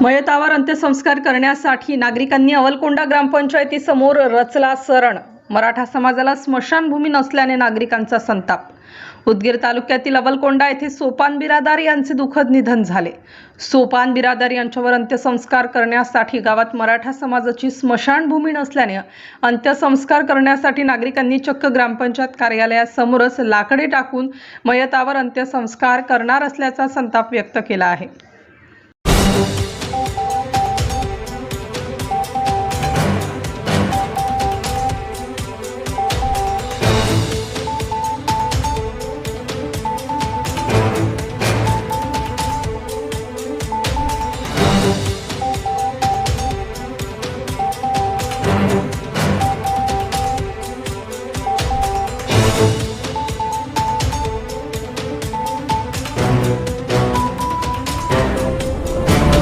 मयतावर अंत्यसंस्कार करण्यासाठी नागरिकांनी अवलकोंडा ग्रामपंचायतीसमोर रचला सरण. मराठा समाजाला स्मशानभूमी नसल्याने नागरिकांचा संताप. उदगीर तालुक्यातील अवलकोंडा येथे सोपान बिरादार यांचे दुःखद निधन झाले. सोपान बिरादार यांच्यावर अंत्यसंस्कार करण्यासाठी गावात मराठा समाजाची स्मशानभूमी नसल्याने अंत्यसंस्कार करण्यासाठी नागरिकांनी चक्क ग्रामपंचायत कार्यालयासमोरच लाकडे टाकून मयतावर अंत्यसंस्कार करणार असल्याचा संताप व्यक्त केला आहे.